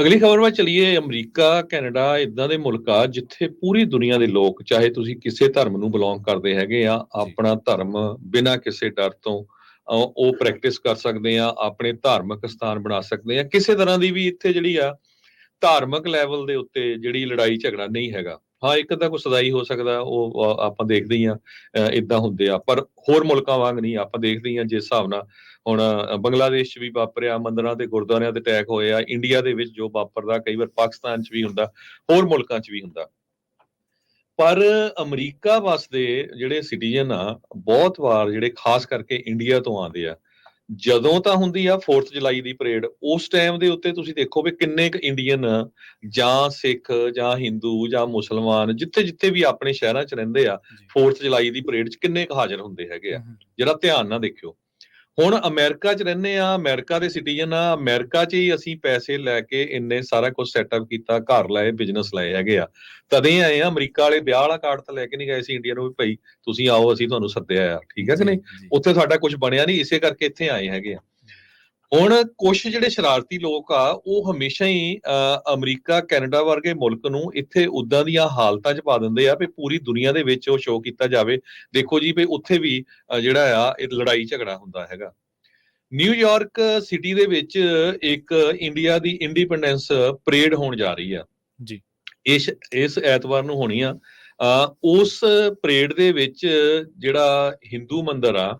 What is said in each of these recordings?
ਅਗਲੀ ਖਬਰ ਵੱਲ ਚਲੀਏ ਅਮਰੀਕਾ ਕੈਨੇਡਾ ਇਦਾਂ ਦੇ ਮੁਲਕ ਆ ਜਿੱਥੇ ਪੂਰੀ ਦੁਨੀਆ ਦੇ ਲੋਕ ਚਾਹੇ ਤੁਸੀਂ ਕਿਸੇ ਧਰਮ ਨੂੰ ਬਿਲੋਂਗ ਕਰਦੇ ਹੈਗੇ ਆ ਆਪਣਾ ਧਰਮ ਬਿਨਾਂ ਕਿਸੇ ਡਰ ਤੋਂ ਉਹ ਪ੍ਰੈਕਟਿਸ ਕਰ ਸਕਦੇ ਆ ਆਪਣੇ ਧਾਰਮਿਕ ਸਥਾਨ ਬਣਾ ਸਕਦੇ ਆ। ਕਿਸੇ ਤਰ੍ਹਾਂ ਦੀ ਵੀ ਇੱਥੇ ਜਿਹੜੀ ਆ ਧਾਰਮਿਕ ਲੈਵਲ ਦੇ ਉੱਤੇ ਜਿਹੜੀ ਲੜਾਈ ਝਗੜਾ ਨਹੀਂ ਹੈਗਾ। ਹਾਂ, ਇੱਕ ਤਾਂ ਕੋਈ ਸਦਾਈ ਹੋ ਸਕਦਾ, ਉਹ ਆਪਾਂ ਦੇਖਦੇ ਹੀ ਆ ਇਦਾਂ ਹੁੰਦੇ ਆ। ਪਰ ਹੋਰ ਮੁਲਕਾਂ ਵਾਂਗ ਨਹੀਂ, ਆਪਾਂ ਦੇਖਦੇ ਹਾਂ ਜਿਸ ਹਿਸਾਬ ਨਾਲ ਹੁਣ ਬੰਗਲਾਦੇਸ਼ 'ਚ ਵੀ ਵਾਪਰਿਆ, ਮੰਦਰਾਂ ਤੇ ਗੁਰਦੁਆਰਿਆਂ ਤੇ ਅਟੈਕ ਹੋਏ ਆ, ਇੰਡੀਆ ਦੇ ਵਿੱਚ ਜੋ ਵਾਪਰਦਾ, ਕਈ ਵਾਰ ਪਾਕਿਸਤਾਨ 'ਚ ਵੀ ਹੁੰਦਾ, ਹੋਰ ਮੁਲਕਾਂ 'ਚ ਵੀ ਹੁੰਦਾ। ਪਰ ਅਮਰੀਕਾ ਵਸਦੇ ਜਿਹੜੇ ਸਿਟੀਜ਼ਨ ਆ, ਬਹੁਤ ਵਾਰ ਜਿਹੜੇ ਖਾਸ ਕਰਕੇ ਇੰਡੀਆ ਤੋਂ ਆਉਂਦੇ ਆ ਜਦੋਂ ਤਾਂ ਹੁੰਦੀ ਆ 4th ਜੁਲਾਈ ਦੀ ਪਰੇਡ ਉਸ ਟਾਈਮ ਦੇ ਉੱਤੇ ਤੁਸੀਂ ਦੇਖੋ ਵੀ ਕਿੰਨੇ ਕੁ ਇੰਡੀਅਨ ਜਾਂ ਸਿੱਖ ਜਾਂ ਹਿੰਦੂ ਜਾਂ ਮੁਸਲਮਾਨ ਜਿੱਥੇ ਜਿੱਥੇ ਵੀ ਆਪਣੇ ਸ਼ਹਿਰਾਂ 'ਚ ਰਹਿੰਦੇ ਆ 4th ਜੁਲਾਈ ਦੀ ਪਰੇਡ 'ਚ ਕਿੰਨੇ ਕੁ ਹਾਜ਼ਰ ਹੁੰਦੇ ਹੈਗੇ ਆ। ਜਿਹੜਾ ਧਿਆਨ ਨਾਲ ਦੇਖਿਓ ਹੁਣ ਅਮਰੀਕਾ 'ਚ ਰਹਿੰਦੇ ਆ ਅਮਰੀਕਾ ਦੇ ਸਿਟੀਜ਼ਨ ਆ ਅਮਰੀਕਾ 'ਚ ਹੀ ਅਸੀਂ ਪੈਸੇ ਲੈ ਕੇ ਇੰਨੇ ਸਾਰਾ ਕੁਝ ਸੈਟਅਪ ਕੀਤਾ ਘਰ ਲਏ ਬਿਜ਼ਨਸ ਲਏ ਹੈਗੇ ਆ। ਤਦੇ ਆਏ ਆ ਅਮਰੀਕਾ ਵਾਲੇ ਵਿਆਹ ਵਾਲਾ ਕਾਰਡ ਤਾਂ ਲੈ ਕੇ ਨਹੀਂ ਗਏ ਸੀ ਇੰਡੀਆ ਨੂੰ ਵੀ ਭਾਈ ਤੁਸੀਂ ਆਓ ਅਸੀਂ ਤੁਹਾਨੂੰ ਸੱਦਿਆ ਆ। ਠੀਕ ਹੈ ਕਿ ਨਹੀਂ? ਉੱਥੇ ਸਾਡਾ ਕੁਝ ਬਣਿਆ ਨਹੀਂ ਇਸੇ ਕਰਕੇ ਇੱਥੇ ਆਏ ਹੈਗੇ ਆ। ਹੁਣ ਕੁਝ ਜਿਹੜੇ ਸ਼ਰਾਰਤੀ ਲੋਕ ਆ ਉਹ ਹਮੇਸ਼ਾ ਹੀ ਅਮਰੀਕਾ ਕੈਨੇਡਾ ਵਰਗੇ ਮੁਲਕ ਨੂੰ ਇੱਥੇ ਉਦਾਂ ਦੀਆਂ ਹਾਲਤਾਂ 'ਚ ਪਾ ਦਿੰਦੇ ਆ ਵੀ ਪੂਰੀ ਦੁਨੀਆ ਦੇ ਵਿੱਚ ਉਹ ਸ਼ੋਅ ਕੀਤਾ ਜਾਵੇ। ਦੇਖੋ ਜੀ ਵੀ ਉੱਥੇ ਵੀ ਜਿਹੜਾ ਆ ਇਹ ਲੜਾਈ ਝਗੜਾ ਹੁੰਦਾ ਹੈਗਾ। ਨਿਊਯਾਰਕ ਸਿਟੀ ਦੇ ਵਿੱਚ ਇੱਕ ਇੰਡੀਆ ਦੀ ਇੰਡੀਪੈਂਡੈਂਸ ਪਰੇਡ ਹੋਣ ਜਾ ਰਹੀ ਆ। ਜੀ। ਇਸ ਇਸ ਐਤਵਾਰ ਨੂੰ ਹੋਣੀ ਆ। ਉਸ ਪਰੇਡ ਦੇ ਵਿੱਚ ਜਿਹੜਾ ਹਿੰਦੂ ਮੰਦਿਰ ਆ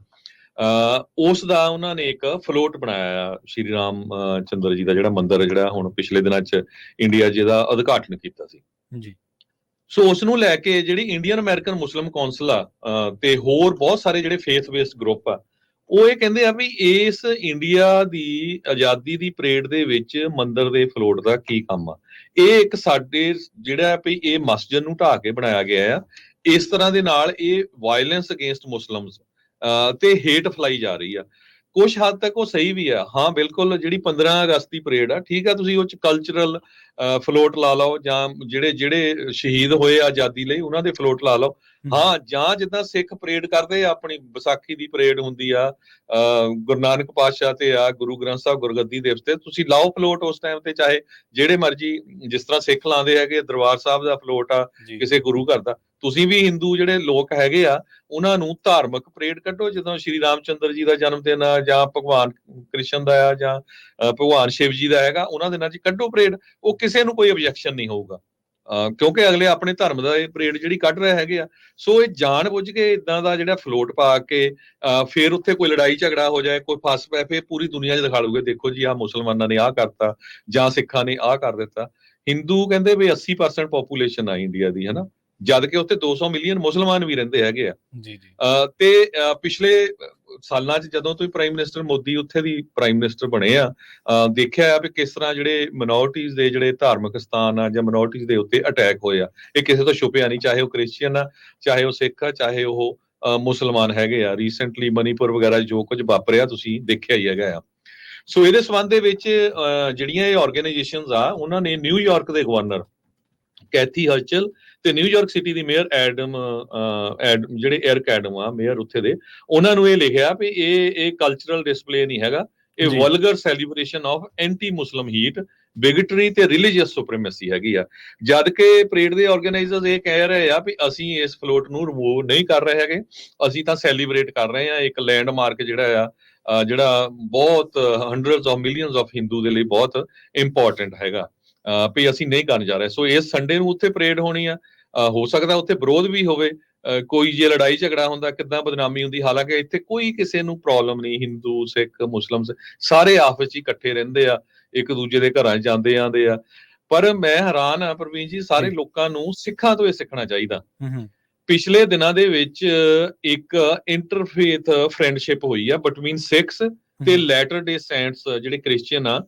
ਉਸ ਦਾ ਉਹਨਾਂ ਨੇ ਇੱਕ ਫਲੋਟ ਬਣਾਇਆ ਸ਼੍ਰੀ ਰਾਮ ਚੰਦਰ ਜੀ ਦਾ ਜਿਹੜਾ ਮੰਦਿਰ ਜਿਹੜਾ ਹੁਣ ਪਿਛਲੇ ਦਿਨਾਂ 'ਚ ਇੰਡੀਆ ਜਿਹਦਾ ਉਦਘਾਟਨ ਕੀਤਾ ਸੀ। ਜੀ। ਸੋ ਉਸ ਨੂੰ ਲੈ ਕੇ ਜਿਹੜੀ ਇੰਡੀਅਨ ਅਮਰੀਕਨ ਮੁਸਲਿਮ ਕੌਂਸਲ ਆ ਤੇ ਹੋਰ ਬਹੁਤ ਸਾਰੇ ਜਿਹੜੇ ਫੇਥ ਬੇਸਡ ਗਰੁੱਪ ਆ ਉਹ ਇਹ ਕਹਿੰਦੇ ਆ ਵੀ ਇਸ ਇੰਡੀਆ ਦੀ ਆਜ਼ਾਦੀ ਦੀ ਪਰੇਡ ਦੇ ਵਿੱਚ ਮੰਦਿਰ ਦੇ ਫਲੋਟ ਦਾ ਕੀ ਕੰਮ ਆ। ਇਹ ਇੱਕ ਸਾਡੇ ਜਿਹੜਾ ਵੀ ਇਹ ਮਸਜਿਦ ਨੂੰ ਢਾਹ ਕੇ ਬਣਾਇਆ ਗਿਆ ਆ ਇਸ ਤਰ੍ਹਾਂ ਦੇ ਨਾਲ ਇਹ ਵਾਇਲੈਂਸ ਅਗੇਂਸਟ ਮੁਸਲਮਸ ਤੇ ਹੇਟ ਫਲਾਈ ਜਾ ਰਹੀ ਆ। ਕੁਝ ਹੱਦ ਤੱਕ ਉਹ ਸਹੀ ਵੀ ਆ। ਹਾਂ ਬਿਲਕੁਲ ਜਿਹੜੀ 15 ਅਗਸਤ ਦੀ ਪਰੇਡ ਆ ਠੀਕ ਆ ਤੁਸੀਂ ਉਹ ਚ ਕਲਚਰਲ ਫਲੋਟ ਲਾ ਲਓ ਜਾਂ ਜਿਹੜੇ ਜਿਹੜੇ ਸ਼ਹੀਦ ਹੋਏ ਆਜ਼ਾਦੀ ਲਈ ਉਹਨਾਂ ਦੇ ਫਲੋਟ ਲਾ ਲਓ। ਹਾਂ। ਜਾਂ ਜਿੱਦਾਂ ਸਿੱਖ ਪਰੇਡ ਕਰਦੇ ਆ ਆਪਣੀ ਵਿਸਾਖੀ ਦੀ ਪਰੇਡ ਹੁੰਦੀ ਆ ਗੁਰੂ ਨਾਨਕ ਪਾਤਸ਼ਾਹ ਤੇ ਆ ਗੁਰੂ ਗ੍ਰੰਥ ਸਾਹਿਬ ਗੁਰਗੱਦੀ ਦਿਵਸ ਤੇ ਤੁਸੀਂ ਲਾਓ ਫਲੋਟ ਉਸ ਟਾਈਮ ਤੇ ਚਾਹੇ ਜਿਹੜੇ ਮਰਜ਼ੀ ਜਿਸ ਤਰ੍ਹਾਂ ਸਿੱਖ ਲਾਉਂਦੇ ਹੈਗੇ ਦਰਬਾਰ ਸਾਹਿਬ ਦਾ ਫਲੋਟ ਆ ਕਿਸੇ ਗੁਰੂ ਘਰ ਦਾ ਤੁਸੀਂ ਵੀ ਹਿੰਦੂ ਜਿਹੜੇ ਲੋਕ ਹੈਗੇ ਆ, ਉਹਨਾਂ ਨੂੰ ਧਾਰਮਿਕ ਪਰੇਡ ਕੱਢੋ, ਜਦੋਂ ਸ਼੍ਰੀ ਰਾਮਚੰਦਰ ਜੀ ਦਾ ਜਨਮ ਦਿਨ ਆ, ਜਾਂ ਭਗਵਾਨ ਕ੍ਰਿਸ਼ਨ ਦਾ ਆ, ਜਾਂ ਭਗਵਾਨ ਸ਼ਿਵ ਜੀ ਦਾ ਹੈਗਾ, ਉਹਨਾਂ ਦਿਨਾਂ 'ਚ ਕੱਢੋ ਪਰੇਡ ਉਹ ਕਿਸੇ ਨੂੰ ਕੋਈ ਆਬਜੈਕਸ਼ਨ ਨਹੀਂ ਹੋਊਗਾ। ਕਿਉਂਕਿ ਅਗਲੇ ਆਪਣੇ ਧਰਮ ਦਾ ਇਹ ਪਰੇਡ ਜਿਹੜੀ ਕੱਢ ਰਹੇ ਹੈਗੇ ਆ, ਸੋ ਇਹ ਜਾਣ ਬੁੱਝ ਕੇ ਇਦਾਂ ਦਾ ਜਿਹੜਾ ਫਲੋਟ ਪਾ ਕੇ, ਅਹ, ਫਿਰ ਉੱਥੇ ਕੋਈ ਲੜਾਈ ਝਗੜਾ ਹੋ ਜਾਏ, ਕੋਈ ਫਸ ਪਏ, ਫਿਰ ਪੂਰੀ ਦੁਨੀਆ 'ਚ ਦਿਖਾ ਲੂਗੇ ਦੇਖੋ ਜੀ ਆ ਮੁਸਲਮਾਨਾਂ ਨੇ ਆਹ ਕਰਤਾ, ਜਾਂ ਸਿੱਖਾਂ ਨੇ ਆਹ ਕਰ ਦਿੱਤਾ। ਹਿੰਦੂ ਕਹਿੰਦੇ ਵੀ 80% ਪੋਪੂਲੇਸ਼ਨ ਆ ਇੰਡੀਆ ਦੀ, ਹਨਾ? ਜਦ ਕਿ ਉੱਥੇ 200 ਮਿਲੀਅਨ ਮੁਸਲਮਾਨ ਵੀ ਰਹਿੰਦੇ ਹੈਗੇ ਆ। ਜੀ ਜੀ। ਤੇ ਪਿਛਲੇ ਸਾਲਾਂ 'ਚ ਜਦੋਂ ਤੋਂ ਪ੍ਰਾਈਮ ਮਿਨਿਸਟਰ ਮੋਦੀ ਉੱਥੇ ਦੀ ਪ੍ਰਾਈਮ ਮਿਨਿਸਟਰ ਬਣੇ ਆ ਦੇਖਿਆ ਆ ਵੀ ਕਿਸ ਤਰ੍ਹਾਂ ਜਿਹੜੇ ਮਿਨੋਰਟੀਜ਼ ਦੇ ਜਿਹੜੇ ਧਾਰਮਿਕ ਸਥਾਨ ਆ ਜਾਂ ਮਿਨੋਰਟੀਜ਼ ਦੇ ਉੱਤੇ ਅਟੈਕ ਹੋਏ ਆ। ਇਹ ਕਿਸੇ ਤੋਂ ਛੁਪਿਆ ਨਹੀਂ ਚਾਹੇ ਉਹ ਕ੍ਰਿਸਚੀਅਨ ਆ ਚਾਹੇ ਉਹ ਸਿੱਖ ਆ ਚਾਹੇ ਉਹ ਮੁਸਲਮਾਨ ਹੈਗੇ ਆ। ਰੀਸੈਂਟਲੀ ਮਨੀਪੁਰ ਵਗੈਰਾ ਜੋ ਕੁਝ ਵਾਪਰਿਆ ਤੁਸੀਂ ਦੇਖਿਆ ਹੀ ਹੈਗਾ ਆ। ਸੋ ਇਹਦੇ ਸਬੰਧ ਦੇ ਵਿੱਚ ਜਿਹੜੀਆਂ ਇਹ ਆਰਗੇਨਾਈਜੇਸ਼ਨਸ ਆ ਉਹਨਾਂ ਨੇ ਨਿਊਯਾਰਕ ਦੇ ਗਵਰਨਰ ਕੈਥੀ ਹਰਚਲ ਤੇ ਨਿਊਯਾਰਕ ਸਿਟੀ ਦੀ ਮੇਅਰ ਐਡਮ ਅਹ, ਐਡ ਜਿਹੜੇ 에ਅਰ ਐਡਮ ਆ ਮੇਅਰ ਉੱਥੇ ਦੇ ਉਹਨਾਂ ਨੂੰ ਇਹ ਲਿਖਿਆ ਵੀ ਇਹ ਇਹ ਕਲਚਰਲ ਡਿਸਪਲੇ ਨਹੀਂ ਹੈਗਾ। ਇਹ। Vulgar celebration of anti Muslim hate bigotry ਤੇ ਰਿਲੀਜੀਅਸ ਸੁਪਰੀਮੇਸੀ ਹੈਗੀ ਆ। ਜਦ ਕਿ ਪਰੇਡ ਦੇ ਆਰਗੇਨਾਈਜ਼ਰਸ ਇਹ ਕਹਿ ਰਹੇ ਆ ਵੀ ਅਸੀਂ ਇਸ ਫਲੋਟ ਨੂੰ ਰਿਮੂਵ ਨਹੀਂ ਕਰ ਰਹੇ ਹੈਗੇ। ਅਸੀਂ ਤਾਂ ਸੈਲੀਬ੍ਰੇਟ ਕਰ ਰਹੇ ਆ ਇੱਕ ਲੈਂਡਮਾਰਕ ਜਿਹੜਾ ਆ ਜਿਹੜਾ ਬਹੁਤ hundreds of millions of Hindu ਦੇ ਲਈ ਬਹੁਤ ਇੰਪੋਰਟੈਂਟ ਹੈਗਾ। ਵੀ ਅਸੀਂ ਨਹੀਂ ਕਰਨ ਜਾ ਰਹੇ। ਸੋ ਇਸ ਸੰਡੇ ਨੂੰ ਉੱਥੇ ਪਰੇਡ ਹੋਣੀ ਆ। ਹੋ ਸਕਦਾ ਉੱਥੇ ਵਿਰੋਧ ਵੀ ਹੋਵੇ। ਕੋਈ ਜੇ ਲੜਾਈ ਝਗੜਾ ਹੁੰਦਾ ਕਿੱਦਾਂ ਬਦਨਾਮੀ ਹੁੰਦੀ ਹਾਲਾਂਕਿ ਇੱਥੇ ਕੋਈ ਕਿਸੇ ਨੂੰ ਪ੍ਰੋਬਲਮ ਨਹੀਂ ਹਿੰਦੂ ਸਿੱਖ ਮੁਸਲਮ ਸਾਰੇ ਆਪਸ 'ਚ ਹੀ ਇਕੱਠੇ ਰਹਿੰਦੇ ਆ। ਇੱਕ ਦੂਜੇ ਦੇ ਘਰਾਂ ਜਾਂਦੇ ਆਂਦੇ ਆ। ਪਰ ਮੈਂ ਹੈਰਾਨ ਆ ਪ੍ਰਵੀਨ ਜੀ ਸਾਰੇ। ਲੋਕਾਂ ਨੂੰ ਸਿੱਖਾਂ ਤੋਂ ਇਹ ਸਿੱਖਣਾ ਚਾਹੀਦਾ। ਪਿਛਲੇ ਦਿਨਾਂ ਦੇ ਵਿੱਚ ਇੱਕ ਇੰਟਰਫੇਥ ਫਰੈਂਡਸ਼ਿਪ ਹੋਈ ਆ ਬਿਟਵੀਨ ਸਿੱਖਸ ਤੇ ਲੈਟਰ ਡੇ ਸੈਂਟਸ ਜਿਹੜੇ ਕ੍ਰਿਸਚੀਅਨ ਆ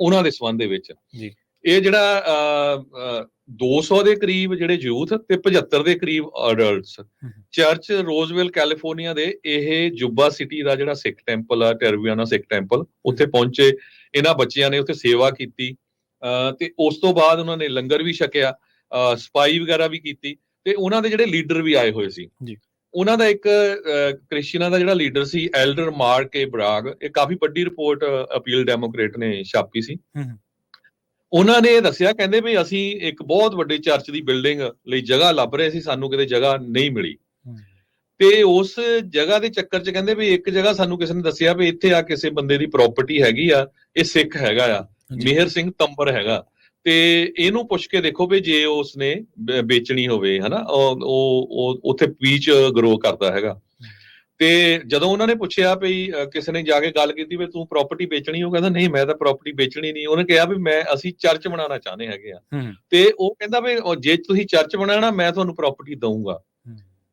ਉਹਨਾਂ ਦੇ ਸੰਬੰਧ ਦੇ ਵਿੱਚ। ਜੀ। ਇਹ ਜਿਹੜਾ ਅਹ, ਅਹ, 200 ਦੇ ਕਰੀਬ ਜਿਹੜੇ ਯੂਥ ਤੇ 75 ਦੇ ਕਰੀਬ ਅਡਲਟਸ ਚਰਚ ਰੋਜ਼ਵਿਲ ਕੈਲੀਫੋਰਨੀਆ ਦੇ ਇਹ ਜੁੱਬਾ ਸਿਟੀ ਦਾ ਜਿਹੜਾ ਸਿੱਖ ਟੈਂਪਲ ਆ ਟੈਰਵੀਆਨਾ ਸਿੱਖ ਟੈਂਪਲ ਉੱਥੇ ਪਹੁੰਚੇ ਇਹਨਾਂ ਬੱਚਿਆਂ ਨੇ ਉੱਥੇ ਸੇਵਾ ਕੀਤੀ ਤੇ ਉਸ ਤੋਂ ਬਾਅਦ ਉਹਨਾਂ ਨੇ ਲੰਗਰ ਵੀ ਛਕਿਆ ਸਪਾਈ ਵਗੈਰਾ ਵੀ ਕੀਤੀ ਤੇ ਉਹਨਾਂ ਦੇ ਜਿਹੜੇ ਲੀਡਰ ਵੀ ਆਏ ਹੋਏ ਸੀ ਜੀ। ਉਹਨਾਂ ਦਾ ਇੱਕ ਅਹ, ਕ੍ਰਿਸਚੀਅਨਾਂ ਦਾ ਜਿਹੜਾ ਲੀਡਰ ਸੀ ਐਲਡਰ ਮਾਰਕ ਏ ਬਰਾਗ ਇਹ ਕਾਫੀ ਵੱਡੀ ਰਿਪੋਰਟ ਅਪੀਲ ਡੈਮੋਕ੍ਰੇਟ ਨੇ ਛਾਪੀ ਸੀ। ਉਹਨਾਂ ਨੇ ਦੱਸਿਆ ਕਹਿੰਦੇ ਵੀ ਅਸੀਂ ਇੱਕ ਬਹੁਤ ਵੱਡੇ ਚਰਚ ਦੀ ਬਿਲਡਿੰਗ ਲਈ ਜਗ੍ਹਾ ਲੱਭ ਰਹੇ ਸੀ ਸਾਨੂੰ ਕਿਤੇ ਜਗ੍ਹਾ ਨਹੀਂ ਮਿਲੀ। ਤੇ ਉਸ ਜਗ੍ਹਾ ਦੇ ਚੱਕਰ 'ਚ ਕਹਿੰਦੇ ਵੀ ਇੱਕ ਜਗ੍ਹਾ ਸਾਨੂੰ ਕਿਸੇ ਨੇ ਦੱਸਿਆ ਵੀ ਇੱਥੇ ਆ ਕਿਸੇ ਬੰਦੇ ਦੀ ਪ੍ਰਾਪਰਟੀ ਹੈਗੀ ਆ ਇਹ ਸਿੱਖ ਹੈਗਾ ਆ ਮਿਹਰ ਸਿੰਘ ਤੰਬਰ ਹੈਗਾ। ਤੇ ਇਹਨੂੰ ਪੁੱਛ ਕੇ ਦੇਖੋ ਵੀ ਜੇ ਉਸਨੇ ਵੇਚਣੀ ਹੋਵੇ ਹਨਾ ਉਹ ਉੱਥੇ ਪੀਚ ਗਰੋ ਕਰਦਾ ਹੈਗਾ। ਤੇ ਜਦੋਂ ਉਹਨਾਂ ਨੇ ਪੁੱਛਿਆ ਵੀ ਕਿਸੇ ਨੇ ਜਾ ਕੇ ਗੱਲ ਕੀਤੀ ਵੀ ਤੂੰ ਪ੍ਰਾਪਰਟੀ ਵੇਚਣੀ ਉਹ ਕਹਿੰਦਾ ਨਹੀਂ ਮੈਂ ਤਾਂ ਪ੍ਰਾਪਰਟੀ ਵੇਚਣੀ ਨਹੀਂ। ਉਹਨੇ ਕਿਹਾ ਵੀ ਮੈਂ ਅਸੀਂ ਚਰਚ ਬਣਾਉਣਾ ਚਾਹੁੰਦੇ ਹੈਗੇ ਆ। ਤੇ ਉਹ ਕਹਿੰਦਾ ਵੀ ਜੇ ਤੁਸੀਂ ਚਰਚ ਬਣਾਉਣਾ ਮੈਂ ਤੁਹਾਨੂੰ ਪ੍ਰਾਪਰਟੀ ਦਊਂਗਾ।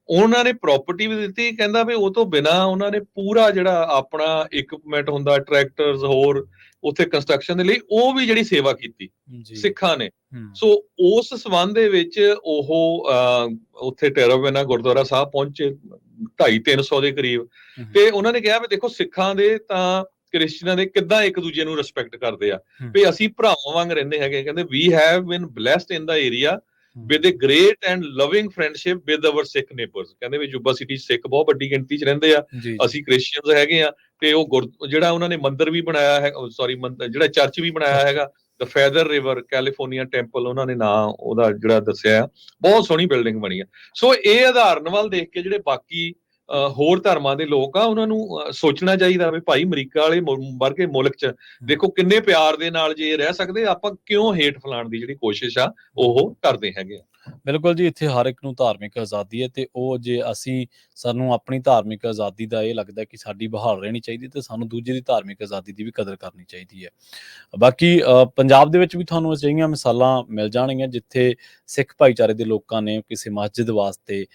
ਉਹਨਾਂ ਨੇ ਪ੍ਰਾਪਰਟੀ ਵੀ ਦਿੱਤੀ ਕਹਿੰਦਾ ਵੀ ਉਹ ਤੋਂ ਬਿਨਾ ਉਹਨਾਂ ਨੇ ਪੂਰਾ ਜਿਹੜਾ ਆਪਣਾ ਇਕਵਿਪਮੈਂਟ ਹੁੰਦਾ ਟਰੈਕਟਰਸ ਹੋਰ ਉੱਥੇ ਕੰਸਟਰਕਸ਼ਨ ਦੇ ਲਈ ਉਹ ਵੀ ਜਿਹੜੀ ਸੇਵਾ ਕੀਤੀ ਸਿੱਖਾਂ ਨੇ। ਸੋ ਉਸ ਸਬੰਧ ਦੇ ਵਿੱਚ ਉਹ ਉੱਥੇ ਟੈਰਾਵੇਨਾ ਗੁਰਦੁਆਰਾ ਸਾਹਿਬ ਪਹੁੰਚੇ। 2.5 300 ਦੇ ਕਰੀਬ। ਤੇ ਉਹਨਾਂ ਨੇ ਕਿਹਾ ਵੀ ਦੇਖੋ ਸਿੱਖਾਂ ਦੇ ਤਾਂ ਕ੍ਰਿਸਚੀਅਨਾਂ ਦੇ ਕਿੱਦਾਂ ਇੱਕ ਦੂਜੇ ਨੂੰ ਰਿਸਪੈਕਟ ਕਰਦੇ ਆ। ਵੀ ਅਸੀਂ ਭਰਾਵਾਂ ਵਾਂਗ ਰਹਿੰਦੇ ਹੈਗੇ। ਕਹਿੰਦੇ we have been blessed in the area with a great and loving friendship with our Sikh neighbours ਕਹਿੰਦੇ ਵੀ ਜੁਬਾ ਸਿਟੀ ਸਿੱਖ ਬਹੁਤ ਵੱਡੀ ਗਿਣਤੀ 'ਚ ਰਹਿੰਦੇ ਆ। ਅਸੀਂ ਕ੍ਰਿਸਚੀਅਨਸ ਹੈਗੇ ਆ ਤੇ ਉਹ ਜਿਹੜਾ ਉਹਨਾਂ ਨੇ ਮੰਦਿਰ ਵੀ ਬਣਾਇਆ ਹੈ ਸੌਰੀ ਜਿਹੜਾ ਚਰਚ ਵੀ ਬਣਾਇਆ ਹੈਗਾ the Feather River California temple ਉਹਨਾਂ ਨੇ ਨਾਂ ਉਹਦਾ ਜਿਹੜਾ ਦੱਸਿਆ। ਬਹੁਤ ਸੋਹਣੀ ਬਿਲਡਿੰਗ ਬਣੀ ਆ। ਸੋ ਇਹ ਆਧਾਰਨ ਵੱਲ ਦੇਖ ਕੇ ਜਿਹੜੇ ਬਾਕੀ ਹੋਰ ਧਰਮਾਂ ਦੇ ਲੋਕ ਆ ਉਹਨਾਂ ਨੂੰ ਸੋਚਣਾ ਚਾਹੀਦਾ ਵੀ ਭਾਈ ਅਮਰੀਕਾ ਵਾਲੇ ਵਰਗੇ ਮੁਲਕ 'ਚ ਦੇਖੋ ਕਿੰਨੇ ਪਿਆਰ ਦੇ ਨਾਲ ਜੇ ਰਹਿ ਸਕਦੇ ਆਪਾਂ ਕਿਉਂ ਹੇਟ ਫਲਾਣ ਦੀ ਜਿਹੜੀ ਕੋਸ਼ਿਸ਼ ਆ ਉਹ ਕਰਦੇ ਹੈਗੇ ਆ। ਬਿਲਕੁਲ ਜੀ ਇੱਥੇ ਹਰ ਇੱਕ ਨੂੰ ਧਾਰਮਿਕ ਆਜ਼ਾਦੀ ਹੈ ਤੇ ਉਹ ਜੇ ਅਸੀਂ ਸਾਨੂੰ ਆਪਣੀ ਧਾਰਮਿਕ ਆਜ਼ਾਦੀ ਦਾ ਇਹ ਲੱਗਦਾ ਕਿ ਸਾਡੀ ਬਹਾਲ ਰਹਿਣੀ ਚਾਹੀਦੀ ਤੇ ਸਾਨੂੰ ਦੂਜੇ ਦੀ ਧਾਰਮਿਕ ਆਜ਼ਾਦੀ ਦੀ ਵੀ ਕਦਰ ਕਰਨੀ ਚਾਹੀਦੀ ਹੈ। ਬਾਕੀ ਅ, ਪੰਜਾਬ ਦੇ ਵਿੱਚ ਵੀ ਤੁਹਾਨੂੰ ਅਜਿਹੀਆਂ ਮਿਸਾਲਾਂ ਮਿਲ ਜਾਣਗੀਆਂ ਜਿੱਥੇ ਸਿੱਖ ਭਾਈਚਾਰੇ ਦੇ ਲੋਕਾਂ ਨੇ ਕਿਸੇ ਮਸਜਿਦ ਵਾਸਤੇ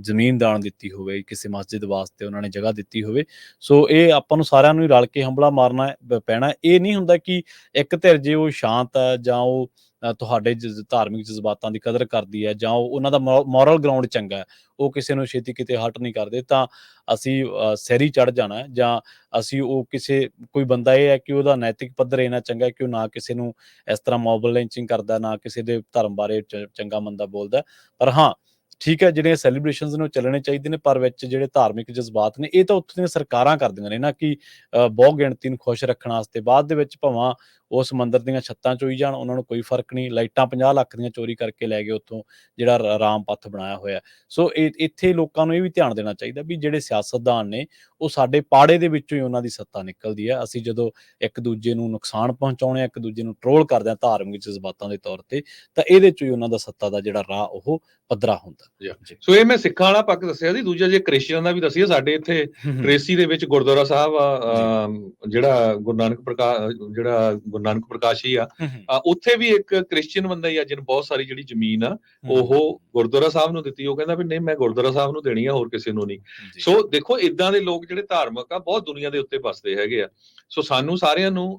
ਜ਼ਮੀਨ ਦਾਨ ਦਿੱਤੀ ਹੋਵੇ ਕਿਸੇ ਮਸਜਿਦ ਵਾਸਤੇ ਉਹਨਾਂ ਨੇ ਜਗ੍ਹਾ ਦਿੱਤੀ ਹੋਵੇ। ਸੋ ਇਹ ਆਪਾਂ ਨੂੰ ਸਾਰਿਆਂ ਨੂੰ ਹੀ ਰਲ ਕੇ ਹੰਬਲਾ ਮਾਰਨਾ ਪੈਣਾ ਇਹ ਨਹੀਂ ਹੁੰਦਾ ਕਿ ਇੱਕ ਧਿਰ ਜੇ ਉਹ ਸ਼ਾਂਤ ਹੈ ਜਾਂ ਉਹ ਤੁਹਾਡੇ ਧਾਰਮਿਕ ਜਜ਼ਬਾਤਾਂ ਦੀ ਕਦਰ ਕਰਦੀ ਹੈ ਜਾਂ ਉਹਨਾਂ ਦਾ ਮੋਰਲ ਗਰਾਊਂਡ ਚੰਗਾ ਹੈ ਉਹ ਕਿਸੇ ਨੂੰ ਛੇਤੀ ਕਿਤੇ ਹਟ ਨਹੀਂ ਕਰਦੇ ਤਾਂ ਅਸੀਂ ਅ, ਚੜ ਜਾਣਾ ਜਾਂ ਅਸੀਂ ਉਹ ਕਿਸੇ ਕੋਈ ਬੰਦਾ ਇਹ ਹੈ ਕਿ ਉਹਦਾ ਨੈਤਿਕ ਪੱਧਰ ਇੰਨਾ ਚੰਗਾ ਕਿ ਉਹ ਨਾ ਕਿਸੇ ਨੂੰ ਇਸ ਤਰ੍ਹਾਂ ਮੌਬ ਲਿੰਚਿੰਗ ਕਰਦਾ ਨਾ ਕਿਸੇ ਦੇ ਧਰਮ ਬਾਰੇ ਚੰਗਾ ਮੰਦਾ ਬੋਲਦਾ ਪਰ ਹਾਂ ਠੀਕ ਹੈ ਜਿਹੜੀਆਂ ਸੈਲੀਬ੍ਰੇਸ਼ਨਸ ਨੇ ਉਹ ਚੱਲਣੇ ਚਾਹੀਦੇ ਨੇ ਪਰ ਵਿੱਚ ਜਿਹੜੇ ਧਾਰਮਿਕ ਜਜ਼ਬਾਤ ਨੇ ਇਹ ਤਾਂ ਉੱਥੇ ਦੀਆਂ ਸਰਕਾਰਾਂ ਕਰਦੀਆਂ ਨੇ ਨਾ ਕਿ ਅ, ਬਹੁ ਗਿਣਤੀ ਨੂੰ ਖੁਸ਼ ਰੱਖਣ ਵਾਸਤੇ। ਬਾਅਦ ਦੇ ਵਿੱਚ ਭਾਵਾਂ ਉਸ ਮੰਦਿਰ ਦੀਆਂ ਛੱਤਾਂ ਚੋਈ ਜਾਣ ਉਹਨਾਂ ਨੂੰ ਕੋਈ ਫ਼ਰਕ ਨਹੀਂ ਲਾਈਟਾਂ 50 ਲੱਖ ਦੀਆਂ ਚੋਰੀ ਕਰਕੇ ਲੈ ਗਏ ਉੱਥੋਂ ਜਿਹੜਾ ਰਾਮ ਪੱਥ ਬਣਾਇਆ ਹੋਇਆ। ਸੋ ਇੱਥੇ ਲੋਕਾਂ ਨੂੰ ਇਹ ਵੀ ਧਿਆਨ ਦੇਣਾ ਚਾਹੀਦਾ ਵੀ ਜਿਹੜੇ ਸਿਆਸਤਦਾਨ ਨੇ ਉਹ ਸਾਡੇ ਪਾੜੇ ਦੇ ਵਿੱਚੋਂ ਹੀ ਉਹਨਾਂ ਦੀ ਸੱਤਾ ਨਿਕਲਦੀ ਹੈ। ਅਸੀਂ ਜਦੋਂ ਇੱਕ ਦੂਜੇ ਨੂੰ ਨੁਕਸਾਨ ਪਹੁੰਚਾਉਣੇ ਇੱਕ ਦੂਜੇ ਨੂੰ ਟਰੋਲ ਕਰਦੇ ਆ ਧਾਰਮਿਕ ਜਜ਼ਬਾਤਾਂ ਦੇ ਤੌਰ ਤੇ ਤਾਂ ਇਹਦੇ ਚੋਂ ਹੀ ਉਹਨਾਂ ਦਾ ਸੱਤਾ ਦਾ ਜਿਹੜਾ ਰਾਹ ਉਹ ਪੱਧਰਾ ਹੁੰਦਾ। ਸੋ ਇਹ ਮੈਂ ਸਿੱਖਾਂ ਵਾਲਾ ਪੱਖ ਦੱਸਿਆ ਸੀ ਦੂਜਾ ਜੇ ਕ੍ਰਿਸਚੀਅਨ ਦਾ ਵੀ ਦੱਸਿਆ ਸਾਡੇ ਇੱਥੇ ਟ੍ਰੇਸੀ ਦੇ ਵਿੱਚ ਗੁਰਦੁਆਰਾ ਸਾਹਿਬ ਜਿਹੜਾ ਗੁਰੂ ਨਾਨਕ ਪ੍ਰਕਾਸ਼ ਜਿਹੜਾ ਗੁਰੂ ਨਾਨਕ ਪ੍ਰਕਾਸ਼ੀ ਆ। ਅ, ਉੱਥੇ ਵੀ ਇੱਕ ਕ੍ਰਿਸਚੀਅਨ ਬੰਦਾ ਹੀ ਆ ਜਿਹਨ ਬਹੁਤ ਸਾਰੀ ਜਿਹੜੀ ਜ਼ਮੀਨ ਆ ਉਹ ਗੁਰਦੁਆਰਾ ਸਾਹਿਬ ਨੂੰ ਦਿੱਤੀ। ਉਹ ਕਹਿੰਦਾ ਵੀ ਨਹੀਂ ਮੈਂ ਗੁਰਦੁਆਰਾ ਸਾਹਿਬ ਨੂੰ ਦੇਣੀ ਆ ਹੋਰ ਕਿਸੇ ਨੂੰ ਨਹੀਂ। ਸੋ ਦੇਖੋ ਇਦਾਂ ਦੇ ਲੋਕ ਜਿਹੜੇ ਧਾਰਮਿਕ ਆ ਬਹੁਤ ਦੁਨੀਆ ਦੇ ਉੱਤੇ ਵੱਸਦੇ ਹੈਗੇ ਆ। ਸੋ ਸਾਨੂੰ ਸਾਰਿਆਂ ਨੂੰ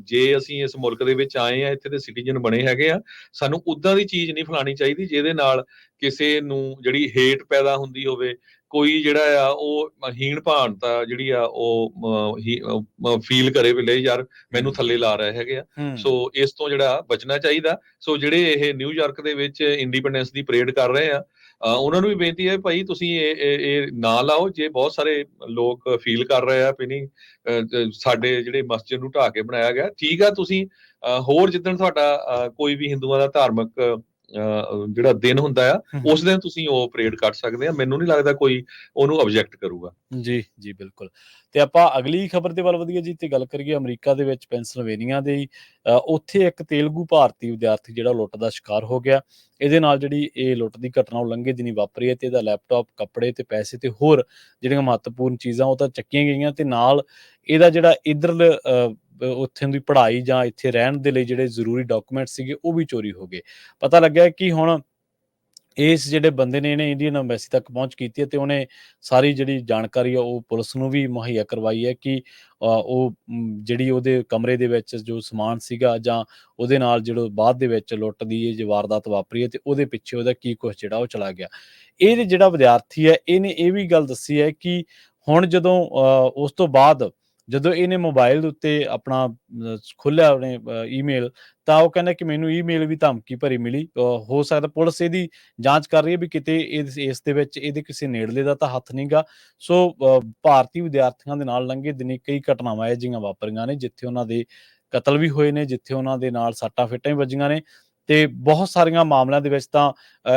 ਜੇ ਅਸੀਂ ਇਸ ਮੁਲਕ ਦੇ ਵਿੱਚ ਆਏ ਆ ਇੱਥੇ ਦੇ ਸਿਟੀਜ਼ਨ ਬਣੇ ਹੈਗੇ ਆ ਸਾਨੂੰ ਉਦਾਂ ਦੀ ਚੀਜ਼ ਨਹੀਂ ਫਲਾਣੀ ਚਾਹੀਦੀ ਜਿਹਦੇ ਨਾਲ ਕਿਸੇ ਨੂੰ ਜਿਹੜੀ ਹੇਟ ਪੈਦਾ ਹੁੰਦੀ ਹੋਵੇ ਕੋਈ ਜਿਹੜਾ ਆ ਉਹ ਹੀਣ ਭਾਣਤਾ ਜਿਹੜੀ ਆ ਉਹ ਫੀਲ ਕਰੇ ਵੀ ਲੈ ਯਾਰ ਮੈਨੂੰ ਥੱਲੇ ਲਾ ਰਹੇ ਹੈਗੇ ਆ। ਸੋ ਇਸ ਤੋਂ ਜਿਹੜਾ ਬਚਣਾ ਚਾਹੀਦਾ। ਸੋ ਜਿਹੜੇ ਇਹ ਨਿਊਯਾਰਕ ਦੇ ਵਿੱਚ ਇੰਡੀਪੈਂਡੈਂਸ ਦੀ ਪਰੇਡ ਕਰ ਰਹੇ ਆ ਉਹਨਾਂ ਨੂੰ ਵੀ ਬੇਨਤੀ ਹੈ ਭਾਈ ਤੁਸੀਂ ਇਹ ਇਹ ਨਾ ਲਾਓ। ਜੇ ਬਹੁਤ ਸਾਰੇ ਲੋਕ ਫੀਲ ਕਰ ਰਹੇ ਆ ਵੀ ਨਹੀਂ ਸਾਡੇ ਜਿਹੜੇ ਮਸਜਿਦ ਨੂੰ ਢਾਹ ਕੇ ਬਣਾਇਆ ਗਿਆ ਠੀਕ ਆ ਤੁਸੀਂ ਹੋਰ ਜਿੱਦਣ ਤੁਹਾਡਾ ਕੋਈ ਵੀ ਹਿੰਦੂਆਂ ਦਾ ਧਾਰਮਿਕ ਜਿਹੜਾ ਦਿਨ ਹੁੰਦਾ ਆ। ਉਸ ਦਿਨ ਤੁਸੀਂ ਉਹ ਪਰੇਡ ਕਰ ਸਕਦੇ ਆ। ਮੈਨੂੰ ਨਹੀਂ ਲੱਗਦਾ ਕੋਈ ਉਹਨੂੰ ਆਬਜੈਕਟ ਕਰੂਗਾ। ਜੀ ਜੀ ਬਿਲਕੁਲ। ਤੇ ਆਪਾਂ ਅਗਲੀ ਖਬਰ ਦੇ ਵੱਲ ਵਧੀਏ ਜੀ ਤੇ ਗੱਲ ਕਰੀਏ ਅਮਰੀਕਾ ਦੇ ਵਿੱਚ ਪੈਂਸਿਲਵੇਨੀਆ ਦੇ ਉੱਥੇ ਇੱਕ ਤੇਲਗੂ ਭਾਰਤੀ ਵਿਦਿਆਰਥੀ ਜਿਹੜਾ ਲੁੱਟ ਦਾ ਸ਼ਿਕਾਰ ਹੋ ਗਿਆ। ਇਹਦੇ ਨਾਲ ਜਿਹੜੀ ਇਹ ਲੁੱਟ ਦੀ ਘਟਨਾ ਉਲੰਘੇ ਦਿਨੀ ਵਾਪਰੀ ਹੈ ਤੇ ਇਹਦਾ ਲੈਪਟਾਪ ਕੱਪੜੇ ਤੇ ਪੈਸੇ ਤੇ ਹੋਰ ਜਿਹੜੀਆਂ ਮਹੱਤਵਪੂਰਨ ਚੀਜ਼ਾਂ ਉਹ ਤਾਂ ਚੱਕੀਆਂ ਗਈਆਂ। ਤੇ ਨਾਲ ਇਹਦਾ ਜਿਹੜਾ ਇਧਰਲ ਉੱਥੇ ਦੀ ਪੜ੍ਹਾਈ ਜਾਂ ਇੱਥੇ ਰਹਿਣ ਦੇ ਲਈ ਜਿਹੜੇ ਜ਼ਰੂਰੀ ਡਾਕੂਮੈਂਟ ਸੀਗੇ ਉਹ ਵੀ ਚੋਰੀ ਹੋ ਗਏ। ਪਤਾ ਲੱਗਿਆ ਕਿ ਹੁਣ ਇਸ ਜਿਹੜੇ ਬੰਦੇ ਨੇ ਇਹਨੇ ਇੰਡੀਅਨ ਐਮਬੈਸੀ ਤੱਕ ਪਹੁੰਚ ਕੀਤੀ ਹੈ ਤੇ ਉਹਨੇ ਸਾਰੀ ਜਿਹੜੀ ਜਾਣਕਾਰੀ ਆ ਉਹ ਪੁਲਿਸ ਨੂੰ ਵੀ ਮੁਹੱਈਆ ਕਰਵਾਈ ਹੈ ਕਿ ਉਹ ਜਿਹੜੀ ਉਹਦੇ ਕਮਰੇ ਦੇ ਵਿੱਚ ਜੋ ਸਮਾਨ ਸੀਗਾ ਜਾਂ ਉਹਦੇ ਨਾਲ ਜਿਹੜਾ ਬਾਅਦ ਦੇ ਵਿੱਚ ਲੁੱਟ ਦੀ ਇਹ ਵਾਰਦਾਤ ਵਾਪਰੀ ਹੈ ਤੇ ਉਹਦੇ ਪਿੱਛੇ ਉਹਦਾ ਕੀ ਕੁਝ ਜਿਹੜਾ ਉਹ ਚਲਾ ਗਿਆ। ਇਹ ਜਿਹੜਾ ਵਿਦਿਆਰਥੀ ਹੈ ਇਹਨੇ ਇਹ ਵੀ ਗੱਲ ਦੱਸੀ ਹੈ ਕਿ ਹੁਣ ਜਦੋਂ ਅ, ਉਸ ਤੋਂ ਬਾਅਦ ਜਦੋਂ ਇਹਨੇ ਮੋਬਾਈਲ ਦੇ ਉੱਤੇ ਆਪਣਾ ਖੋਲ੍ਹਿਆ ਉਹਨੇ ਈਮੇਲ ਤਾਂ ਉਹ ਕਹਿੰਦਾ ਕਿ ਮੈਨੂੰ ਈਮੇਲ ਵੀ ਧਮਕੀ ਭਰੀ ਮਿਲੀ। ਹੋ ਸਕਦਾ ਪੁਲਿਸ ਇਹਦੀ ਜਾਂਚ ਕਰ ਰਹੀ ਹੈ ਵੀ ਕਿਤੇ ਇਸ ਦੇ ਵਿੱਚ ਇਹਦੇ ਕਿਸੇ ਨੇੜਲੇ ਦਾ ਤਾਂ ਹੱਥ ਨਹੀਂਗਾ। ਸੋ ਭਾਰਤੀ ਵਿਦਿਆਰਥੀਆਂ ਦੇ ਨਾਲ ਲੰਘੇ ਦਿਨੀ ਕਈ ਘਟਨਾਵਾਂ ਇਹ ਜਿਹੀਆਂ ਵਾਪਰੀਆਂ ਨੇ, ਜਿੱਥੇ ਉਹਨਾਂ ਦੇ ਕਤਲ ਵੀ ਹੋਏ ਨੇ, ਜਿੱਥੇ ਉਹਨਾਂ ਦੇ ਨਾਲ ਸੱਟਾਂ ਫੇਟਾਂ ਵੀ ਵੱਜੀਆਂ ਨੇ। ਤੇ ਬਹੁਤ ਸਾਰੀਆਂ ਮਾਮਲਿਆਂ ਦੇ ਵਿੱਚ ਤਾਂ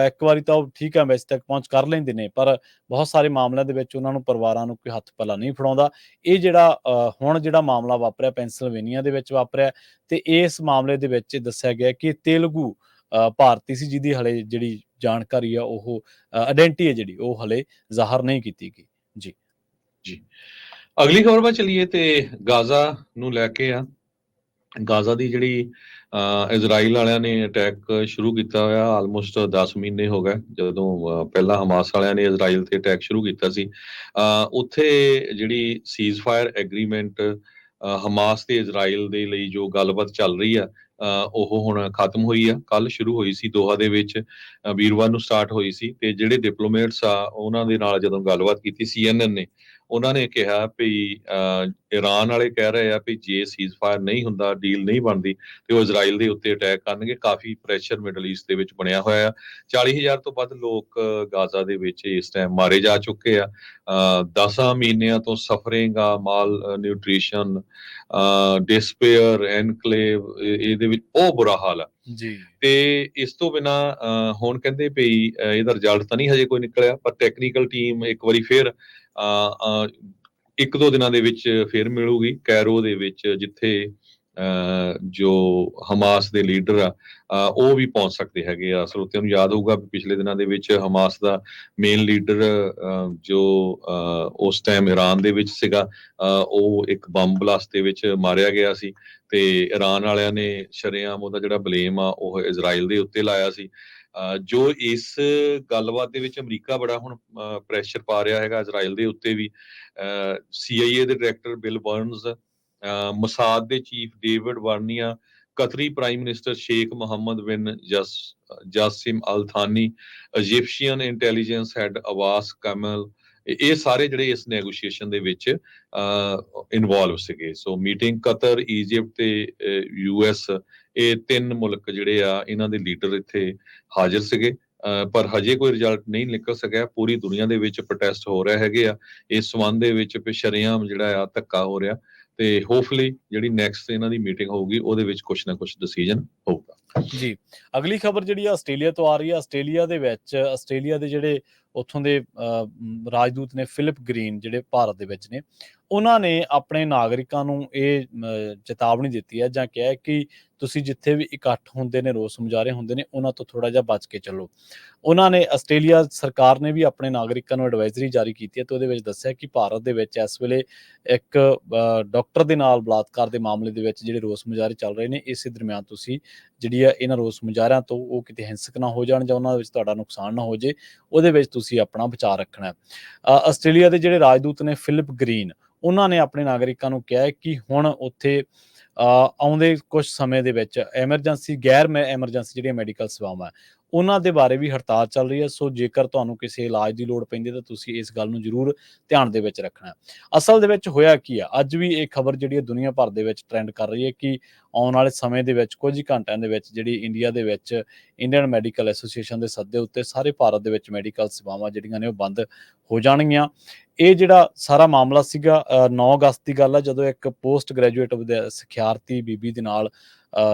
ਇੱਕ ਵਾਰੀ ਤਾਂ ਉਹ ਠੀਕ ਹੈ ਮੈਚ ਤੱਕ ਪਹੁੰਚ ਕਰ ਲੈਂਦੇ ਨੇ ਪਰ ਬਹੁਤ ਸਾਰੇ ਮਾਮਲਿਆਂ ਦੇ ਵਿੱਚ ਉਹਨਾਂ ਨੂੰ ਪਰਿਵਾਰਾਂ ਨੂੰ ਕੋਈ ਹੱਥ ਪੱਲਾ ਨਹੀਂ ਫੜਾਉਂਦਾ। ਇਹ ਜਿਹੜਾ ਹੁਣ ਜਿਹੜਾ ਮਾਮਲਾ ਵਾਪਰਿਆ ਪੈਂਸਿਲਵੇਨੀਆ ਦੇ ਵਿੱਚ ਵਾਪਰਿਆ ਤੇ ਇਸ ਮਾਮਲੇ ਦੇ ਵਿੱਚ ਦੱਸਿਆ ਗਿਆ ਕਿ ਤੇਲਗੂ ਅ, ਭਾਰਤੀ ਸੀ ਜਿਹਦੀ ਹਲੇ ਜਿਹੜੀ ਜਾਣਕਾਰੀ ਆ ਉਹ ਆਇਡੈਂਟੀ ਹੈ ਜਿਹੜੀ ਉਹ ਹਲੇ ਜ਼ਾਹਰ ਨਹੀਂ ਕੀਤੀ ਗਈ। ਜੀ। ਅਗਲੀ ਖਬਰ 'ਤੇ ਚਲੀਏ ਤੇ ਗਾਜ਼ਾ ਨੂੰ ਲੈ ਕੇ ਆ। ਗਾਜ਼ਾ ਦੀ ਜਿਹੜੀ ਇਜ਼ਰਾਈਲ ਵਾਲਿਆਂ ਨੇ ਅਟੈਕ ਸ਼ੁਰੂ ਕੀਤਾ ਹੋਇਆ ਆਲਮੋਸਟ 10 ਮਹੀਨੇ ਹੋ ਗਏ ਜਦੋਂ ਅਹ, ਪਹਿਲਾਂ ਹਮਾਸ ਵਾਲਿਆਂ ਨੇ ਇਜ਼ਰਾਈਲ ਤੇ ਅਟੈਕ ਸ਼ੁਰੂ ਕੀਤਾ ਸੀ। ਉੱਥੇ ਜਿਹੜੀ ਸੀਜ਼ਫਾਇਰ ਐਗਰੀਮੈਂਟ ਹਮਾਸ ਤੇ ਇਜ਼ਰਾਈਲ ਦੇ ਲਈ ਜੋ ਗੱਲਬਾਤ ਚੱਲ ਰਹੀ ਆ ਉਹ ਹੁਣ ਖਤਮ ਹੋਈ ਆ। ਕੱਲ ਸ਼ੁਰੂ ਹੋਈ ਸੀ ਦੋਹਾ ਦੇ ਵਿੱਚ ਵੀਰਵਾਰ ਨੂੰ ਸਟਾਰਟ ਹੋਈ ਸੀ ਤੇ ਜਿਹੜੇ ਡਿਪਲੋਮੇਟਸ ਆ ਉਹਨਾਂ ਦੇ ਨਾਲ ਜਦੋਂ ਗੱਲਬਾਤ ਕੀਤੀ ਸੀਐਨਐਨ ਨੇ ਉਹਨਾਂ ਨੇ ਕਿਹਾ ਵੀ ਈਰਾਨ ਵਾਲੇ ਕਹਿ ਰਹੇ ਆ ਵੀ ਜੇ ਸੀਜ਼ਫਾਇਰ ਨਹੀਂ ਹੁੰਦਾ ਡੀਲ ਨਹੀਂ ਬਣਦੀ, ਤੇ ਉਹ ਇਜ਼ਰਾਈਲ ਦੇ ਉੱਤੇ ਅਟੈਕ ਕਰਨਗੇ। ਕਾਫੀ ਪ੍ਰੈਸ਼ਰ ਮਿਡਲ ਈਸਟ ਦੇ ਵਿੱਚ ਬਣਿਆ ਹੋਇਆ ਆ। 40000 ਤੋਂ ਵੱਧ ਲੋਕ ਗਾਜ਼ਾ ਦੇ ਵਿੱਚ ਇਸ ਟਾਈਮ ਮਾਰੇ ਜਾ ਚੁੱਕੇ ਆ। 10 ਮਹੀਨਿਆਂ ਤੋਂ ਸਫਰਿੰਗ ਆ, ਮਾਲ ਨਿਊਟ੍ਰੀਸ਼ਨ ਡਿਸਪੇਅਰ ਐਨਕਲੇਵ ਇਹਦੇ ਵਿੱਚ ਬਹੁਤ ਬੁਰਾ ਹਾਲ ਆ। ਜੀ। ਤੇ ਇਸ ਤੋਂ ਬਿਨਾ ਹੁਣ ਕਹਿੰਦੇ ਪਈ ਇਹਦਾ ਰਿਜ਼ਲਟ ਤਾਂ ਨਹੀਂ ਹਜੇ ਕੋਈ ਨਿਕਲਿਆ ਪਰ ਟੈਕਨੀਕਲ ਟੀਮ ਇੱਕ ਵਾਰੀ ਫੇਰ ਅਹ, ਇੱਕ ਦੋ ਦਿਨਾਂ ਦੇ ਵਿੱਚ ਫੇਰ ਮਿਲੂਗੀ ਕੈਰੋ ਦੇ ਵਿੱਚ ਜਿੱਥੇ ਜੋ ਹਮਾਸ ਦੇ ਲੀਡਰ ਆ ਉਹ ਵੀ ਪਹੁੰਚ ਸਕਦੇ ਹੈਗੇ ਆ। ਸਰੋਤਿਆਂ ਨੂੰ ਯਾਦ ਹੋਊਗਾ ਪਿਛਲੇ ਦਿਨਾਂ ਦੇ ਵਿੱਚ ਹਮਾਸ ਦਾ ਮੇਨ ਲੀਡਰ ਜੋ ਉਸ ਟਾਈਮ ਈਰਾਨ ਦੇ ਵਿੱਚ ਸੀਗਾ ਉਹ ਇੱਕ ਬੰਬ ਬਲਾਸਟ ਦੇ ਵਿੱਚ ਮਾਰਿਆ ਗਿਆ ਸੀ ਤੇ ਈਰਾਨ ਵਾਲਿਆਂ ਨੇ ਸ਼ਰੇਆਮ ਉਹਦਾ ਜਿਹੜਾ ਬਲੇਮ ਆ, ਉਹ ਇਜ਼ਰਾਈਲ ਦੇ ਉੱਤੇ ਲਾਇਆ ਸੀ। ਅਹ ਜੋ ਇਸ ਗੱਲਬਾਤ ਦੇ ਵਿੱਚ ਅਮਰੀਕਾ ਬੜਾ ਹੁਣ ਪ੍ਰੈਸ਼ਰ ਪਾ ਰਿਹਾ ਹੈਗਾ ਇਜ਼ਰਾਈਲ ਦੇ ਉੱਤੇ ਵੀ। ਸੀਆਈਏ ਦੇ ਡਾਇਰੈਕਟਰ ਬਿਲ ਬਰਨਸ ਮਸਾਦ ਦੇ chief David Barnea, Qatari prime minister Sheikh Mohammed bin Jassim Al Thani Egyptian intelligence head Abbas Kamel, ਇਹ ਸਾਰੇ ਜਿਹੜੇ ਇਸ ਨੈਗੋਸ਼ੀਏਸ਼ਨ ਦੇ ਵਿੱਚ ਇਨਵੋਲਵ ਸੀਗੇ। ਸੋ ਮੀਟਿੰਗ ਕਤਰ ਈਜਿਪਟ ਤੇ ਯੂਐਸ ਇਹ ਤਿੰਨ ਮੁਲਕ ਜਿਹੜੇ ਆ, ਇਹਨਾਂ ਦੇ ਲੀਡਰ ਇੱਥੇ ਹਾਜ਼ਰ ਸੀਗੇ। ਅਹ ਪਰ ਹਜੇ ਕੋਈ ਰਿਜ਼ਲਟ ਨਹੀਂ ਨਿਕਲ ਸਕਿਆ। ਪੂਰੀ ਦੁਨੀਆ ਦੇ ਵਿੱਚ ਪ੍ਰੋਟੈਸਟ ਹੋ ਰਹੇ ਹੈਗੇ ਆ। ਇਸ ਸੰਬੰਧ ਦੇ ਵਿੱਚ ਵੀ ਜਿਹੜਾ ਆ, ਧੱਕਾ ਹੋ ਰਿਹਾ। ਤੇ ਹੋਪਫੁਲੀ ਜਿਹੜੀ ਨੈਕਸਟ ਇਹਨਾਂ ਦੀ ਮੀਟਿੰਗ ਹੋਊਗੀ, ਉਹਦੇ ਵਿੱਚ ਕੁਝ ਨਾ ਕੁਝ ਡਿਸੀਜਨ ਹੋਊਗਾ। ਜੀ, ਅਗਲੀ ਖਬਰ ਜਿਹੜੀ ਆ ਆਸਟ੍ਰੇਲੀਆ ਤੋਂ ਆ ਰਹੀ ਹੈ ਆਸਟ੍ਰੇਲੀਆ ਦੇ ਵਿੱਚ, ਆਸਟ੍ਰੇਲੀਆ ਦੇ ਜਿਹੜੇ ਉੱਥੋਂ ਦੇ ਰਾਜਦੂਤ ਨੇ ਫਿਲਿਪ ਗ੍ਰੀਨ, ਜਿਹੜੇ ਭਾਰਤ ਦੇ ਵਿੱਚ ਨੇ, ਉਹਨਾਂ ਨੇ ਆਪਣੇ ਨਾਗਰਿਕਾਂ ਨੂੰ ਇਹ ਚੇਤਾਵਨੀ ਦਿੱਤੀ ਹੈ ਜਾਂ ਕਿਹਾ ਹੈ ਕਿ ਤੁਸੀਂ ਜਿੱਥੇ ਵੀ ਇਕੱਠ ਹੁੰਦੇ ਨੇ, ਰੋਸ ਮੁਜ਼ਾਹਰੇ ਹੁੰਦੇ ਨੇ, ਉਹਨਾਂ ਤੋਂ ਥੋੜਾ ਜਿਹਾ ਬਚ ਕੇ ਚੱਲੋ। ਉਹਨਾਂ ਨੇ ਆਸਟ੍ਰੇਲੀਆ ਸਰਕਾਰ ਨੇ ਵੀ ਆਪਣੇ ਨਾਗਰਿਕਾਂ ਨੂੰ ਐਡਵਾਈਜ਼ਰੀ ਜਾਰੀ ਕੀਤੀ ਹੈ ਤੇ ਉਹਦੇ ਵਿੱਚ ਦੱਸਿਆ ਕਿ ਭਾਰਤ ਦੇ ਵਿੱਚ ਇਸ ਵੇਲੇ ਇੱਕ ਡਾਕਟਰ ਦੇ ਨਾਲ ਬਲਾਤਕਾਰ ਦੇ ਮਾਮਲੇ ਦੇ ਵਿੱਚ ਜਿਹੜੇ ਰੋਸ ਮੁਜ਼ਾਹਰੇ ਚੱਲ ਰਹੇ ਨੇ, ਇਸੇ ਦਰਮਿਆਨ ਤੁਸੀਂ ਜਿਹੜੀ ਆ ਇਹਨਾਂ ਰੋਸ ਮੁਜ਼ਾਹਰਿਆਂ ਤੋਂ ਉਹ ਕਿਤੇ ਹਿੰਸਕ ਨਾ ਹੋ ਜਾਣ ਜਾਂ ਉਹਨਾਂ ਵਿੱਚ ਤੁਹਾਡਾ ਨੁਕਸਾਨ ਨਾ ਹੋ ਜੇ, ਉਹਦੇ ਵਿੱਚ ਤੁਸੀਂ ਆਪਣਾ ਬਚਾਅ ਰੱਖਣਾ ਆਸਟ੍ਰੇਲੀਆ ਦੇ ਜਿਹੜੇ ਰਾਜਦੂਤ ਨੇ ਫਿਲਿਪ ਗ੍ਰੀਨ, ਉਹਨਾਂ ਨੇ ਆਪਣੇ ਨਾਗਰਿਕਾਂ ਨੂੰ ਕਿਹਾ ਕਿ ਹੁਣ ਉੱਥੇ ਆਉਂਦੇ ਕੁਝ ਸਮੇਂ ਦੇ ਵਿੱਚ ਐਮਰਜੈਂਸੀ ਗੈਰ ਮੈਂ ਐਮਰਜੈਂਸੀ ਜਿਹੜੀਆਂ ਮੈਡੀਕਲ ਸੇਵਾਵਾਂ ਉਹਨਾਂ ਦੇ ਬਾਰੇ ਵੀ ਹੜਤਾਲ ਚੱਲ ਰਹੀ ਹੈ ਸੋ ਜੇਕਰ ਤੁਹਾਨੂੰ ਕਿਸੇ ਇਲਾਜ ਦੀ ਲੋੜ ਪੈਂਦੀ ਤਾਂ ਤੁਸੀਂ ਇਸ ਗੱਲ ਨੂੰ ਜ਼ਰੂਰ ਧਿਆਨ ਦੇ ਵਿੱਚ ਰੱਖਣਾ ਅਸਲ ਦੇ ਵਿੱਚ ਹੋਇਆ ਕੀ ਆ ਅੱਜ ਵੀ ਇਹ ਖਬਰ ਜਿਹੜੀ ਹੈ ਦੁਨੀਆ ਭਰ ਦੇ ਵਿੱਚ ਟ੍ਰੈਂਡ ਕਰ ਰਹੀ ਹੈ ਕਿ ਆਉਣ ਵਾਲੇ ਸਮੇਂ ਦੇ ਵਿੱਚ ਕੁਝ ਹੀ ਘੰਟਿਆਂ ਦੇ ਵਿੱਚ ਜਿਹੜੀ ਇੰਡੀਆ ਦੇ ਵਿੱਚ ਇੰਡੀਅਨ ਮੈਡੀਕਲ ਐਸੋਸੀਏਸ਼ਨ ਦੇ ਸੱਦੇ ਉੱਤੇ ਸਾਰੇ ਭਾਰਤ ਦੇ ਵਿੱਚ ਮੈਡੀਕਲ ਸੇਵਾਵਾਂ ਜਿਹੜੀਆਂ ਨੇ ਉਹ ਬੰਦ ਹੋ ਜਾਣਗੀਆਂ। ਇਹ ਜਿਹੜਾ ਸਾਰਾ ਮਾਮਲਾ ਸੀਗਾ ਅ, 9 ਅਗਸਤ ਦੀ ਗੱਲ ਹੈ ਜਦੋਂ ਇੱਕ ਪੋਸਟ ਗ੍ਰੈਜੂਏਟ ਸਿਖਿਆਰਥੀ ਬੀਬੀ ਦੇ ਨਾਲ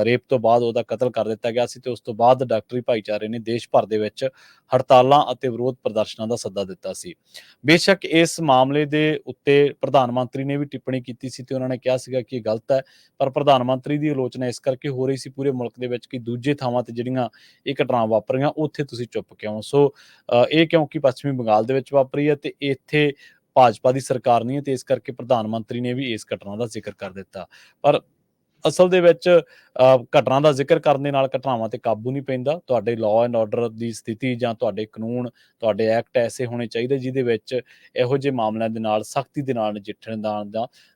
ਰੇਪ ਤੋਂ ਬਾਅਦ ਉਹਦਾ ਕਤਲ ਕਰ ਦਿੱਤਾ ਗਿਆ ਸੀ ਤੇ ਉਸ ਤੋਂ ਬਾਅਦ ਡਾਕਟਰੀ ਭਾਈਚਾਰੇ ਨੇ ਦੇਸ਼ ਭਰ ਦੇ ਵਿੱਚ ਹੜਤਾਲਾਂ ਅਤੇ ਵਿਰੋਧ ਪ੍ਰਦਰਸ਼ਨਾਂ ਦਾ ਸੱਦਾ ਦਿੱਤਾ ਸੀ। ਬੇਸ਼ੱਕ ਇਸ ਮਾਮਲੇ ਦੇ ਉੱਤੇ ਪ੍ਰਧਾਨ ਮੰਤਰੀ ਨੇ ਵੀ ਟਿੱਪਣੀ ਕੀਤੀ ਸੀ ਤੇ ਉਹਨਾਂ ਨੇ ਕਿਹਾ ਸੀਗਾ ਕਿ ਇਹ ਗਲਤ ਹੈ ਪਰ ਪ੍ਰਧਾਨ ਮੰਤਰੀ ਦੀ ਆਲੋਚਨਾ ਇਸ ਕਰਕੇ ਹੋ ਰਹੀ ਸੀ ਪੂਰੇ ਮੁਲਕ ਦੇ ਵਿੱਚ ਕਿ ਦੂਜੇ ਥਾਵਾਂ ਤੇ ਜਿਹੜੀਆਂ ਇਹ ਘਟਨਾਵਾਂ ਵਾਪਰੀਆਂ ਉੱਥੇ ਤੁਸੀਂ ਚੁੱਪ ਕਿਉਂ? ਸੋ ਅ, ਇਹ ਕਿਉਂਕਿ ਪੱਛਮੀ ਬੰਗਾਲ ਦੇ ਵਿੱਚ ਵਾਪਰੀ ਹੈ ਤੇ ਇੱਥੇ ਭਾਜਪਾ ਦੀ ਸਰਕਾਰ ਨਹੀਂ ਹੈ ਤੇ ਇਸ ਕਰਕੇ ਪ੍ਰਧਾਨ ਮੰਤਰੀ ਨੇ ਵੀ ਇਸ ਘਟਨਾ ਦਾ ਜ਼ਿਕਰ ਕਰ ਦਿੱਤਾ। ਪਰ ਅਸਲ ਦੇ ਵਿੱਚ ਘਟਨਾ ਦਾ ਜ਼ਿਕਰ ਕਰਨ ਦੇ ਨਾਲ ਘਟਨਾਵਾਂ ਤੇ ਕਾਬੂ ਨਹੀਂ ਪੈਂਦਾ। ਤੁਹਾਡੇ ਲਾਅ ਐਂਡ ਆਰਡਰ ਦੀ ਸਥਿਤੀ ਜਾਂ ਤੁਹਾਡੇ ਕਾਨੂੰਨ ਤੁਹਾਡੇ ਐਕਟ ਐਸੇ ਹੋਣੇ ਚਾਹੀਦੇ ਜਿਹਦੇ ਵਿੱਚ ਇਹੋ ਜਿਹੇ ਮਾਮਲਿਆਂ ਦੇ ਨਾਲ ਸਖਤੀ ਦੇ ਨਾਲ ਨਜਿੱਠਣ ਦਾ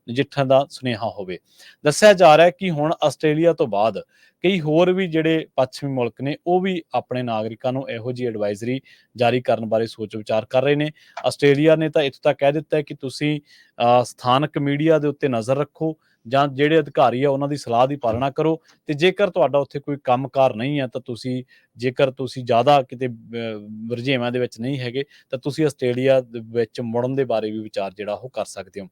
ਨਜਿੱਠਣ ਦਾ ਸੁਨੇਹਾ ਹੋਵੇ। ਦੱਸਿਆ ਜਾ ਰਿਹਾ ਹੈ ਕਿ ਹੁਣ ਆਸਟ੍ਰੇਲੀਆ ਤੋਂ ਬਾਅਦ ਕਈ ਹੋਰ ਵੀ ਜਿਹੜੇ ਪੱਛਮੀ ਮੁਲਕ ਨੇ ਉਹ ਵੀ ਆਪਣੇ ਨਾਗਰਿਕਾਂ ਨੂੰ ਇਹੋ ਜਿਹੀ ਐਡਵਾਈਜ਼ਰੀ ਜਾਰੀ ਕਰਨ ਬਾਰੇ ਸੋਚ ਵਿਚਾਰ ਕਰ ਰਹੇ ਨੇ। ਆਸਟ੍ਰੇਲੀਆ ਨੇ ਤਾਂ ਇੱਥੋਂ ਤੱਕ ਕਹਿ ਦਿੱਤਾ ਹੈ ਕਿ ਤੁਸੀਂ ਅ, ਸਥਾਨਕ ਮੀਡੀਆ ਦੇ ਉੱਤੇ ਨਜ਼ਰ ਰੱਖੋ। ਜਾਂ ਜਿਹੜੇ ਅਧਿਕਾਰੀ ਆ ਉਹਨਾਂ ਦੀ ਸਲਾਹ ਦੀ ਪਾਲਣਾ ਕਰੋ ਤੇ ਜੇਕਰ ਤੁਹਾਡਾ ਉੱਥੇ ਕੋਈ ਕੰਮਕਾਰ ਨਹੀਂ ਹੈ ਤਾਂ ਤੁਸੀਂ ਜੇਕਰ ਤੁਸੀਂ ਜ਼ਿਆਦਾ ਕਿਤੇ ਅਹ, ਰੁਝੇਵਾਂ ਦੇ ਵਿੱਚ ਨਹੀਂ ਹੈਗੇ ਤਾਂ ਤੁਸੀਂ ਆਸਟ੍ਰੇਲੀਆ ਦੇ ਵਿੱਚ ਮੁੜਨ ਦੇ ਬਾਰੇ ਵੀ ਵਿਚਾਰ ਜਿਹੜਾ ਉਹ ਕਰ ਸਕਦੇ ਹੋ।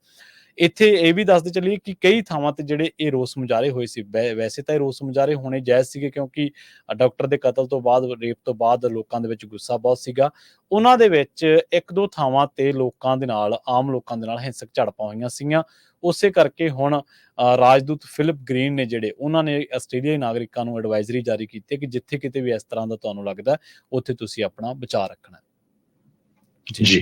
ਇੱਥੇ ਇਹ ਵੀ ਦੱਸਦੇ ਚੱਲੀਏ ਕਿ ਕਈ ਥਾਵਾਂ ਤੇ ਜਿਹੜੇ ਇਹ ਰੋਸ ਮੁਜ਼ਾਹਰੇ ਹੋਏ ਸੀ ਵੈ- ਵੈਸੇ ਤਾਂ ਇਹ ਰੋਸ ਮੁਜ਼ਾਹਰੇ ਹੋਣੇ ਜਾਇਜ਼ ਸੀਗੇ ਕਿਉਂਕਿ ਡਾਕਟਰ ਦੇ ਕਤਲ ਤੋਂ ਬਾਅਦ ਰੇਪ ਤੋਂ ਬਾਅਦ ਲੋਕਾਂ ਦੇ ਵਿੱਚ ਗੁੱਸਾ ਬਹੁਤ ਸੀਗਾ। ਉਹਨਾਂ ਦੇ ਵਿੱਚ ਇੱਕ ਦੋ ਥਾਵਾਂ ਤੇ ਲੋਕਾਂ ਦੇ ਨਾਲ ਆਮ ਲੋਕਾਂ ਦੇ ਨਾਲ ਹਿੰਸਕ ਝੜਪਾਂ ਹੋਈਆਂ ਸੀਗੀਆਂ। ਉਸੇ ਕਰਕੇ ਹੁਣ ਅ, ਰਾਜਦੂਤ ਫਿਲਿਪ ਗ੍ਰੀਨ ਨੇ ਜਿਹੜੇ ਉਹਨਾਂ ਨੇ ਆਸਟ੍ਰੇਲੀਆਈ ਨਾਗਰਿਕਾਂ ਨੂੰ ਐਡਵਾਈਜ਼ਰੀ ਜਾਰੀ ਕੀਤੀ ਹੈ ਕਿ ਜਿੱਥੇ ਕਿਤੇ ਵੀ ਇਸ ਤਰ੍ਹਾਂ ਦਾ ਤੁਹਾਨੂੰ ਲੱਗਦਾ ਉੱਥੇ ਤੁਸੀਂ ਆਪਣਾ ਬਚਾਅ ਰੱਖਣਾ ਜੀ।